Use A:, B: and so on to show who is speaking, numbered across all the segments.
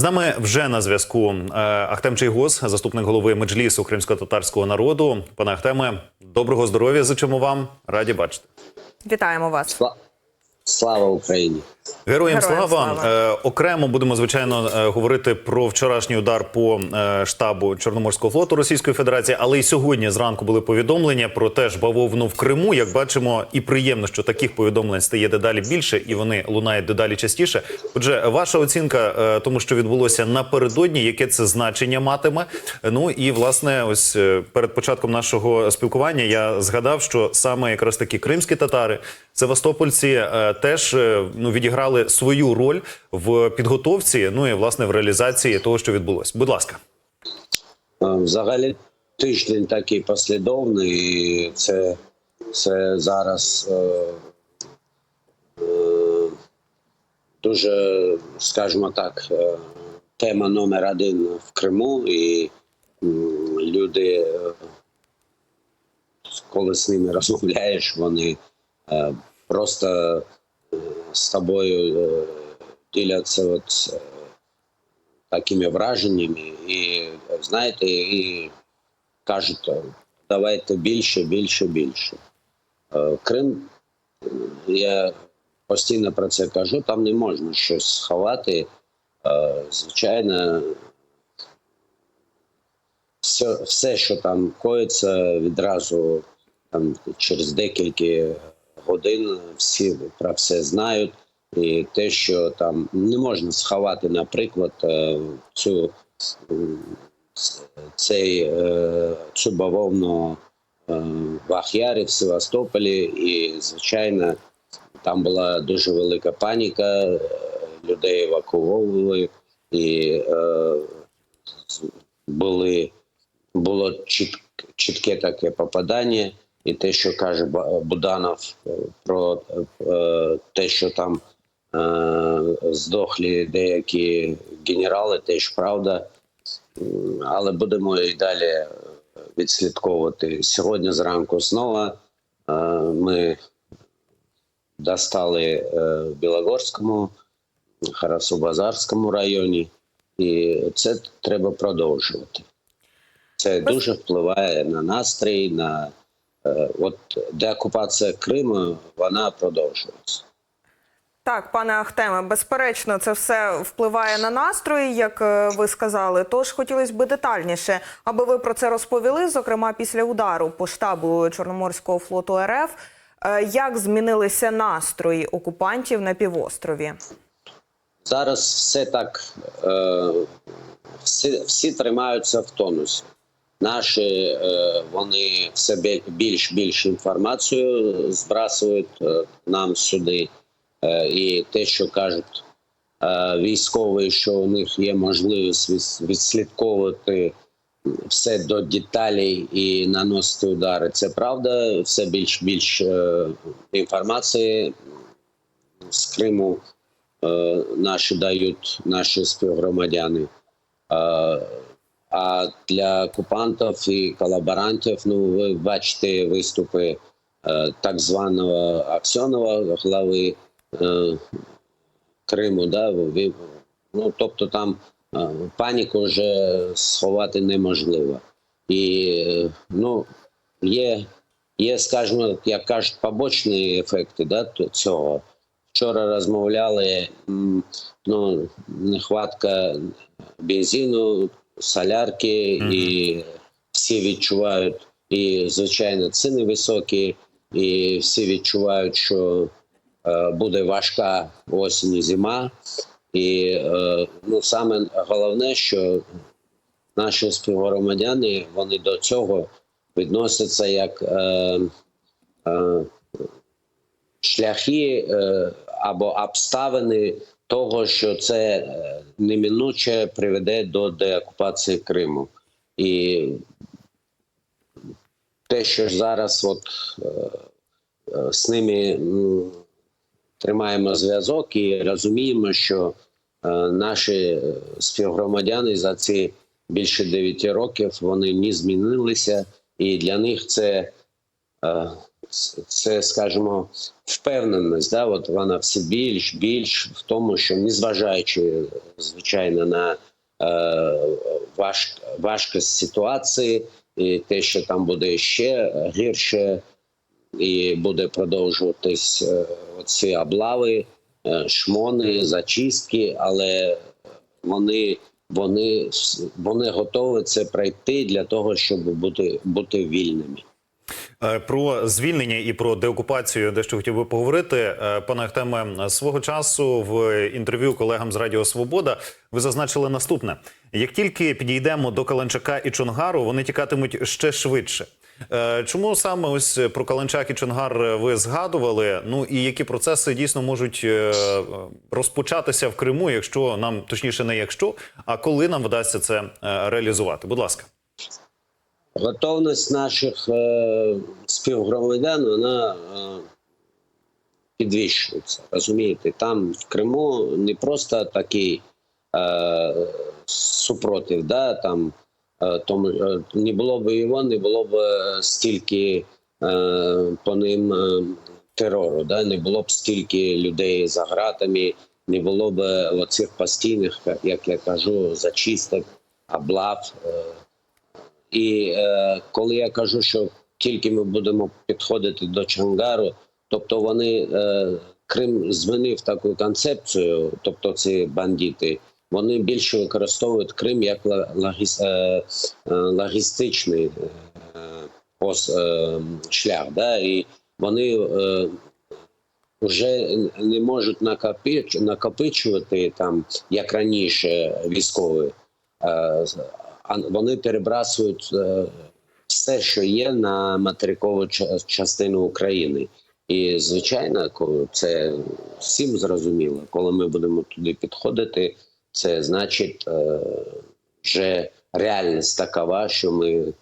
A: З нами вже на зв'язку е, Ахтем Чийгоз, заступник голови меджлісу кримсько-татарського народу. Пане Ахтеме, доброго здоров'я зичимо вам. Раді бачити.
B: Вітаємо вас.
C: Сла- Слава Україні!
A: Героям,
B: Героям
A: слава.
B: слава.
A: Е, окремо будемо звичайно е, говорити про вчорашній удар по е, штабу Чорноморського флоту Російської Федерації, але і сьогодні зранку були повідомлення про теж бавовну в Криму. Як бачимо, і приємно, що таких повідомлень стає дедалі більше, і вони лунають дедалі частіше. Отже, ваша оцінка тому, що відбулося напередодні, яке це значення матиме. Ну і власне, ось перед початком нашого спілкування я згадав, що саме якраз такі кримські татари, севастопольці е, теж е, ну відіграли свою роль в підготовці, ну і власне в реалізації того, що відбулося. Будь ласка.
C: Е, Взагалі тиждень такий послідовний, і це, це зараз е, е, дуже, скажімо так, е, тема номер один в Криму, і м, люди, коли з ними розмовляєш, вони просто е, з тобою е, діляться от, е, такими враженнями, і знаєте, і кажуть, давайте більше, більше, більше. Крим, я постійно про це кажу, там не можна щось сховати. Звичайно, все, все, що там коїться, відразу там, через декілька годин всі про все знають. І те, що там не можна сховати, наприклад, е, цю, цей, е, цю бавовну е, в Ахярі, в Севастополі, і, звичайно, там була дуже велика паніка, людей евакуовували, і були, було чіт, чітке таке попадання. І те, що каже Буданов е, про е, те, що там е, здохлі деякі генерали, теж правда. Але будемо і далі відслідковувати. Сьогодні зранку знову ми достали в Білогорському, Харасу-Базарському районі, і це треба продовжувати. Це дуже впливає на настрій, на от деокупація Криму, вона продовжується.
B: Так, пане Ахтеме, безперечно, це все впливає на настрої, як е, ви сказали. Тож хотілося б детальніше, аби ви про це розповіли, зокрема після удару по штабу Чорноморського флоту РФ. Е, Як змінилися настрої окупантів на півострові?
C: Зараз все так, е, всі, всі тримаються в тонусі. Наші е, вони все більш більш інформацію збрасують е, нам сюди. Е, і те, що кажуть військові, що у них є можливість відслідковувати все до деталей і наносити удари. Це правда. Все більш більш інформації з Криму наші дають наші співгромадяни. А для окупантів і колаборантів, ну ви бачите виступи е, так званого Аксьонова, глави е, Криму. Да? Ну, тобто там е, паніку вже сховати неможливо. І ну, є, є, скажімо, як кажуть, побочні ефекти да, цього. Вчора розмовляли, ну, нехватка бензину, солярки, і всі відчувають, і, звичайно, ціни високі, і всі відчувають, що е, буде важка осінь і зима. І е, ну, саме головне, що наші співгромадяни вони до цього відносяться як е, е, шляхи е, або обставини того, що це е, неминуче приведе до деокупації Криму. І те, що зараз от, е, е, з ними тримаємо зв'язок і розуміємо, що наші співгромадяни за ці більше 9 років вони не змінилися, і для них це це, скажімо, впевненість, да, от вона все більш більш в тому, що незважаючи звичайно на е, важ, важкість ситуації, і те, що там буде ще гірше, і буде продовжуватись е, ці облави, е, шмони, зачистки, але вони, вони, вони готові це пройти для того, щоб бути, бути вільними.
A: Е, Про звільнення і про деокупацію дещо хотів би поговорити. Е, Пане Ахтеме, свого часу в інтерв'ю колегам з Радіо Свобода ви зазначили наступне: як тільки підійдемо до Каланчака і Чонгару, вони тікатимуть ще швидше. Е, Чому саме ось про Каланчак і Чонгар ви згадували? Ну і які процеси дійсно можуть розпочатися в Криму, якщо нам точніше не якщо, а коли нам вдасться це реалізувати? Будь ласка.
C: Готовність наших е, співгромадян вона е, підвищується. Розумієте, там в Криму не просто такий е, супротив, да, там е, тому е, не було б його, не було б е, стільки е, по ним е, терору, да, не було б стільки людей за ґратами, не було б оцих постійних, як я кажу, зачисток, облав. І е, коли я кажу, що тільки ми будемо підходити до Чангару, тобто вони е, Крим змінив таку концепцію, тобто ці бандити, вони більше використовують Крим як лагіс, е, е, логістичний е, пос, е, шлях. Да? І вони е, вже не можуть накопич, накопичувати там, як раніше, військові. Е, вони перебрасують е, все, що є на материкову частину України. І звичайно, це всім зрозуміло. Коли ми будемо туди підходити, це значить е, вже реальність такова, що ми,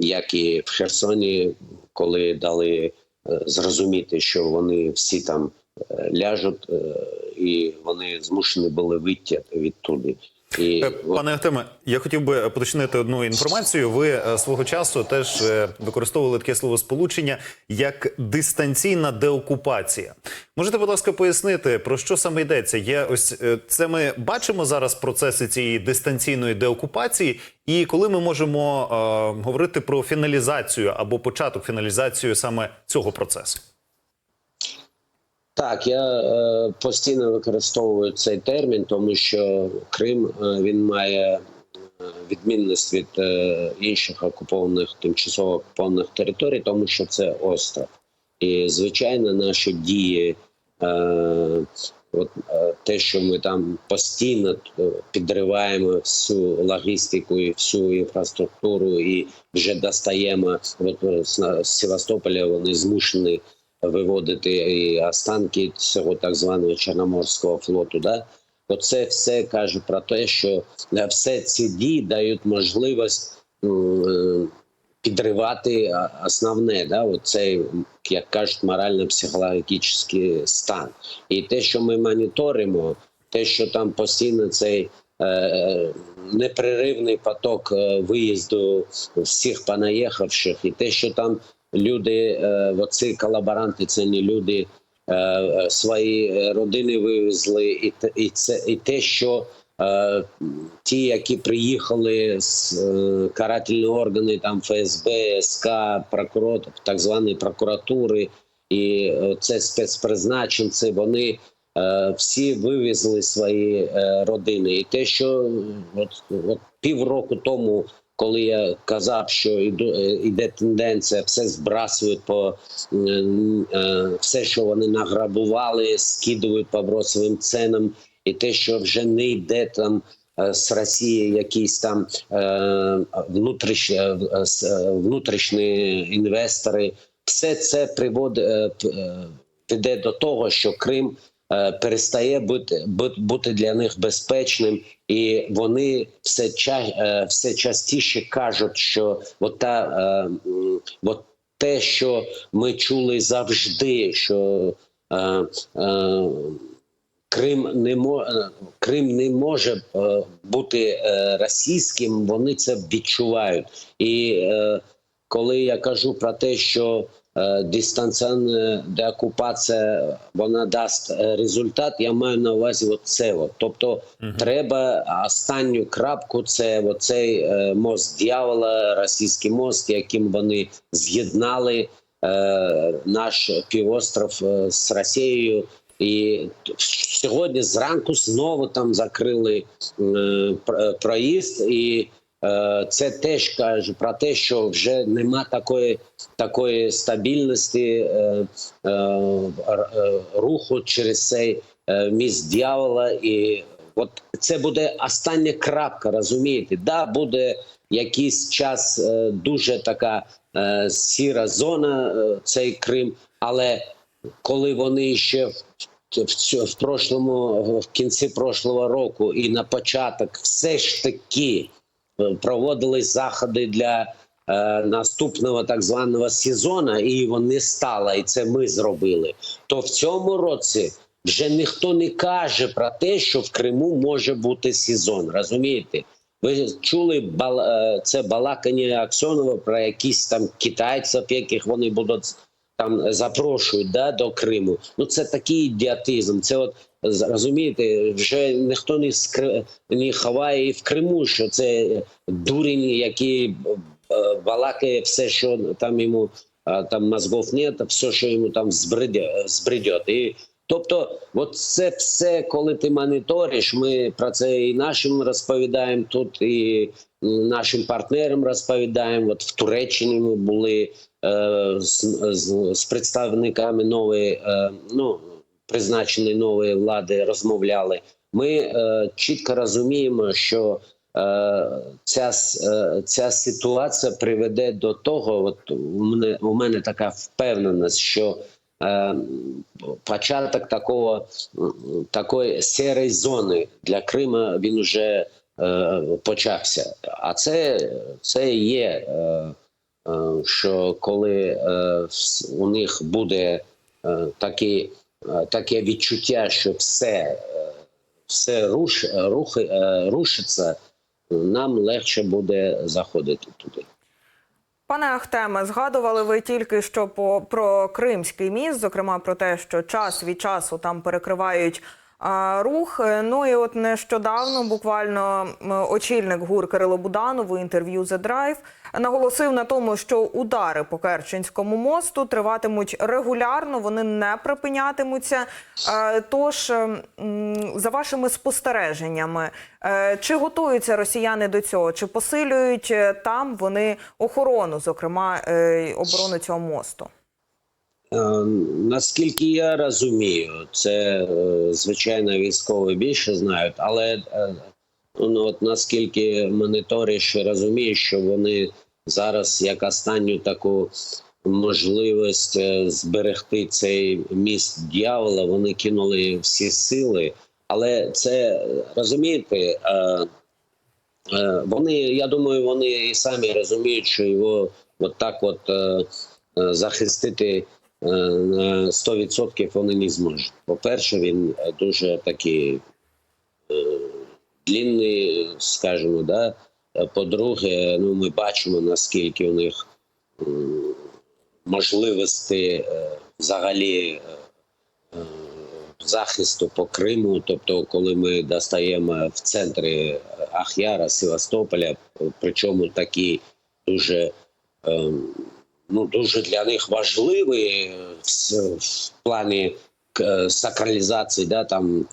C: як і в Херсоні, коли дали е, зрозуміти, що вони всі там ляжуть, і вони змушені були вийти відтуди. І
A: Е, Пане Ахтеме, я хотів би поточнити одну інформацію. Ви е, свого часу теж е, використовували таке словосполучення як дистанційна деокупація. Можете, будь ласка, пояснити про що саме йдеться? Є ось це. Ми бачимо зараз процеси цієї дистанційної деокупації, і коли ми можемо е, говорити про фіналізацію або початок фіналізацію саме цього процесу.
C: Так, я е, постійно використовую цей термін, тому що Крим е, він має е, відмінність від е, інших окупованих тимчасово окупованих територій, тому що це остров. І звичайно, наші дії, е, от е, те, що ми там постійно е, підриваємо всю логістику і всю інфраструктуру, і вже достаємо от, е, з Севастополя. Вони змушені виводити і останки цього так званого Чорноморського флоту. Да? Оце все каже про те, що е, все ці дії дають можливість е, підривати основне, да? Оцей, як кажуть, морально-психологічний стан. І те, що ми моніторимо, те, що там постійно цей е, непреривний поток е, виїзду всіх понаїхавших, і те, що там люди, е, оці колаборанти, це не люди. е, е, Свої родини вивезли, і те, і це і те, що ті, які приїхали з карательні органи, там ФСБ, СК, прокурор, так звані прокуратури, і це спецпризначенці, вони всі вивезли свої родини. І те, що от, от півроку тому коли я казав, що йду, е, йде тенденція, все збрасують по е, е, все, що вони награбували, скидують по бросовим ценам, і те, що вже не йде там. З Росії якісь там внутріш, е, внутрішні інвестори, все це приводить е, е, веде до того, що Крим перестає бути, бу- бути для них безпечним, і вони все, ча- е, все частіше кажуть, що от та, е, от те, що ми чули завжди, що е, е, Крим не мо- Крим не може е, бути е, російським, вони це відчувають. І е, коли я кажу про те, що е, дистанційна деокупація вона дасть е, результат. Я маю на увазі от це. От. Тобто треба останню крапку. Це оцей е, мост дьявола, російський мост, яким вони з'єднали е, наш півостров е, з Росією. І сьогодні зранку знову там закрили е, проїзд, і е, це теж каже про те, що вже нема такої, такої стабільності е, е, е, руху через цей е, міст дьявола. І от це буде остання крапка, розумієте? Да, буде якийсь час е, дуже така е, сіра зона, е, цей Крим, але коли вони ще в, в, в прошлому в кінці прошлого року і на початок все ж таки е, проводились заходи для е, наступного так званого сезону, і вони стали, і це ми зробили. То в цьому році вже ніхто не каже про те, що в Криму може бути сезон. Розумієте? Ви чули бал, е, це балакання Аксьонова про якісь там китайців, яких вони будуть там запрошують да, до Криму. Ну це такий ідіотизм. Це от розумієте, вже ніхто не скри... не ховає і в Криму, що це дурень, який е, балакає все, що там йому там мозгов нет, все, що йому там збридьот. І Тобто, от це все, коли ти моніториш, ми про це і нашим розповідаємо тут, і нашим партнерам розповідаємо. От в Туреччині ми були е, з, з, з представниками нової, е, ну призначеної нової влади, розмовляли. Ми е, чітко розуміємо, що е, ця, е, ця ситуація приведе до того, от у мене, у мене така впевненість, що е, початок такого такої сірої зони для Крима він вже е, почався. А це, це є, е, е, що коли е, у них буде е, такі, е, таке відчуття, що все, е, все руш, е, рушиться, нам легше буде заходити туди.
B: Пане Ахтеме, згадували ви тільки що по про Кримський міст, зокрема про те, що час від часу там перекривають рух. Е, Ну і от нещодавно, буквально очільник ГУР Кирило Буданов у інтерв'ю The Drive наголосив на тому, що удари по Керченському мосту триватимуть регулярно, вони не припинятимуться. Е, Тож, за вашими спостереженнями, е, чи готуються росіяни до цього, чи посилюють там вони охорону, зокрема оборону цього мосту?
C: Е, Наскільки я розумію, це е, звичайно військові більше знають, але е, ну, от наскільки моніториш, розумієш, що вони зараз як останню таку можливість зберегти цей міст дьявола, вони кинули всі сили. Але це розумієте, вони, я думаю, вони і самі розуміють, що його от так от захистити 100% вони не зможуть. По-перше, він е, дуже такий е, длінний, скажімо, да. Е, По-друге, ну ми бачимо наскільки у них можливості е, взагалі е, е, захисту по Криму. Тобто, коли ми достаємо в центрі Ахяра, Севастополя, причому такі дуже ем, ну, дуже для них важливі в, в плані е, сакралізації, да, там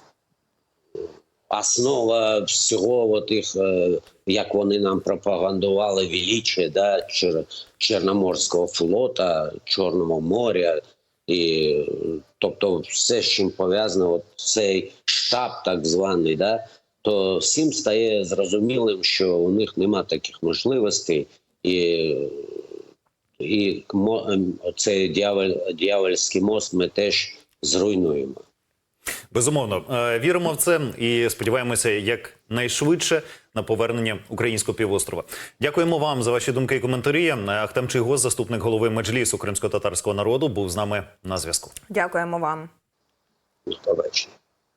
C: основа всього от їх, е, як вони нам пропагандували величие да, Чор, Чорноморського флота, Чорного моря. І, е, тобто, все, з чим пов'язано, от цей штаб, так званий, да, то всім стає зрозумілим, що у них нема таких можливостей, і, і ем, цей дьяволь, дьявольський мост ми теж зруйнуємо.
A: Безумовно, Е, віримо в це і сподіваємося якнайшвидше на повернення українського півострова. Дякуємо вам за ваші думки і коментарі. Е, Ахтем Чийгоз, заступник голови меджлісу кримсько-татарського народу, був з нами на зв'язку.
B: Дякуємо вам.
C: До побачення.